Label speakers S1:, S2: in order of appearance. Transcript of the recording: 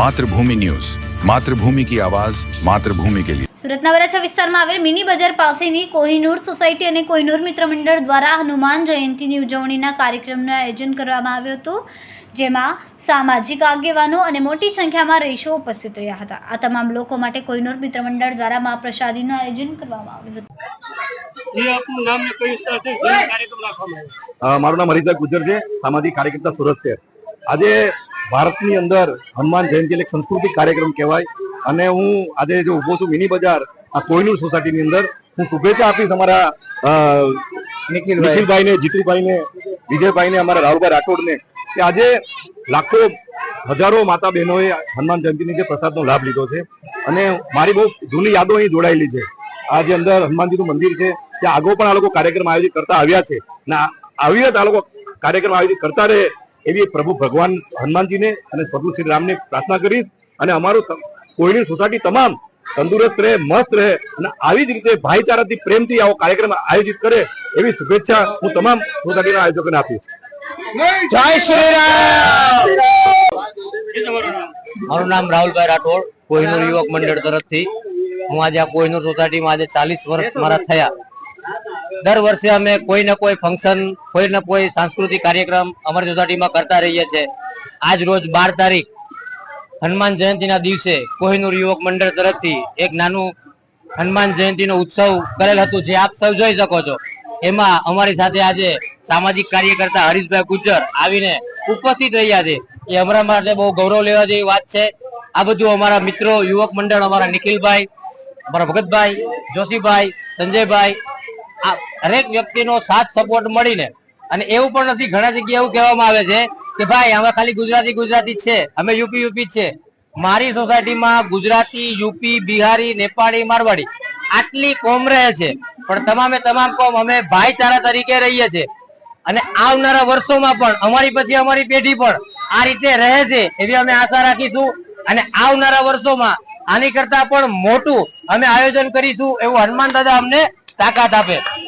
S1: Mathrubhumi news. Mathrubhumi કી આવાજ માતૃભૂમિ કે લીએ
S2: સુરતના વરાછા વિસ્તારમાં આવેલ મિની બજાર પાસેની કોહિનૂર સોસાયટી અને કોહિનૂર મિત્ર મંડળ દ્વારા હનુમાન જયંતીની ઉજવણીના કાર્યક્રમનું આયોજન કરવામાં આવ્યું હતું જેમાં સામાજિક આગેવાનો અને મોટી સંખ્યામાં રહીશો ઉપસ્થિત રહ્યા હતા. આ તમામ લોકો માટે કોઈનોર મિત્ર મંડળ દ્વારા મહાપ્રસાદીનું આયોજન કરવામાં આવ્યું હતું.
S3: મારું નામ હરિતા ગુજર છે. સામાજિક કાર્યકર્તા સુરત છે. આજે ભારતની અંદર હનુમાન જયંતિ એટલે એક સાંસ્કૃતિક કાર્યક્રમ કહેવાય. અને હું આજે જો ઊભો છું મિની બજાર આ કોઈનુર સોસાયટીની અંદર હું શુભેચ્છા આપીશ અમારા નિખિલભાઈને જીતુભાઈને વિજયભાઈને અમારા રાહુલભાઈ રાઠોડને કે આજે લાખો હજારો માતા બહેનોએ હનુમાન જયંતિની જે પ્રસાદનો લાભ લીધો છે. અને મારી બહુ જૂની યાદો અહીં જોડાયેલી છે. આ જે અંદર હનુમાનજીનું મંદિર છે ત્યાં આગળ પણ આ લોકો કાર્યક્રમ આયોજિત કરતા આવ્યા છે. ના આવી રીતે આ લોકો કાર્યક્રમ આયોજિત કરતા રહે એવી પ્રભુ ભગવાન હનુમાનજીને અને પ્રભુ શ્રી રામને પ્રાર્થના કરીશ અને અમારું કોઈની સોસાયટી તમામ તંદુરસ્ત રહે મસ્ત રહે અને આવી જ રીતે ભાઈચારાથી પ્રેમથી આવો કાર્યક્રમ આયોજિત કરે એવી શુભેચ્છા હું તમામ સોસાયટીના આયોજકોને આપીશ.
S4: જય શ્રી રામ
S5: એ તમારું નામ
S4: મારું નામ રાહુલભાઈ રાઠોડ કોહિનૂર યુવક મંડળ તરફથી. હું આજે આ કોહિનૂર સોસાયટીમાં આજે ચાલીસ વર્ષ મારા થયા. દર વર્ષે અમે કોઈ ને કોઈ ફંક્શન કોઈ ને કોઈ સાંસ્કૃતિક કાર્યક્રમ અમારી સોસાયટીમાં કરતા રહીએ છીએ. આજ રોજ બાર તારીખ, હનુમાન જયંતિના દિવસે કોહિનૂર યુવક મંડળ તરફથી એક નાનું હનુમાન જયંતિનો ઉત્સવ કરેલ હતું, જે આપ સૌ જોઈ શકો છો. એમાં અમારી સાથે આજે સામાજિક કાર્યકર્તા હરીશભાઈ ગુજર આવીને ઉપસ્થિત રહ્યા છે. એ અમારા માટે બહુ ગૌરવ લેવા જેવી વાત છે. આ બધું અમારા મિત્રો યુવક મંડળ, અમારા નિખિલભાઈ, અમારા ભગતભાઈ, જોશીભાઈ, સંજયભાઈ આ હરેક વ્યક્તિનો સાથ સપોર્ટ મળીને. અને એવું પણ નથી, ઘણા જગ્યાએ એવું કહેવામાં આવે છે કે ભાઈ અમે ખાલી ગુજરાતી ગુજરાતી છે. અમે યુપી યુપી છે. મારી સોસાયટીમાં ગુજરાતી, યુપી, બિહારી, નેપાળી, મારવાડી આટલી કોમ રહે છે. પણ તમામે તમામ કોમ અમે ભાઈચારા તરીકે રહીએ છીએ. અને આવનારા વર્ષોમાં પણ, અમારી પછી અમારી પેઢી પણ આ રીતે રહે છે એવી અમે આશા રાખીશું. અને આવનારા વર્ષોમાં આની કરતા પણ મોટું અમે આયોજન કરીશું એવું હનુમાન દાદા અમને તાકાત આપે.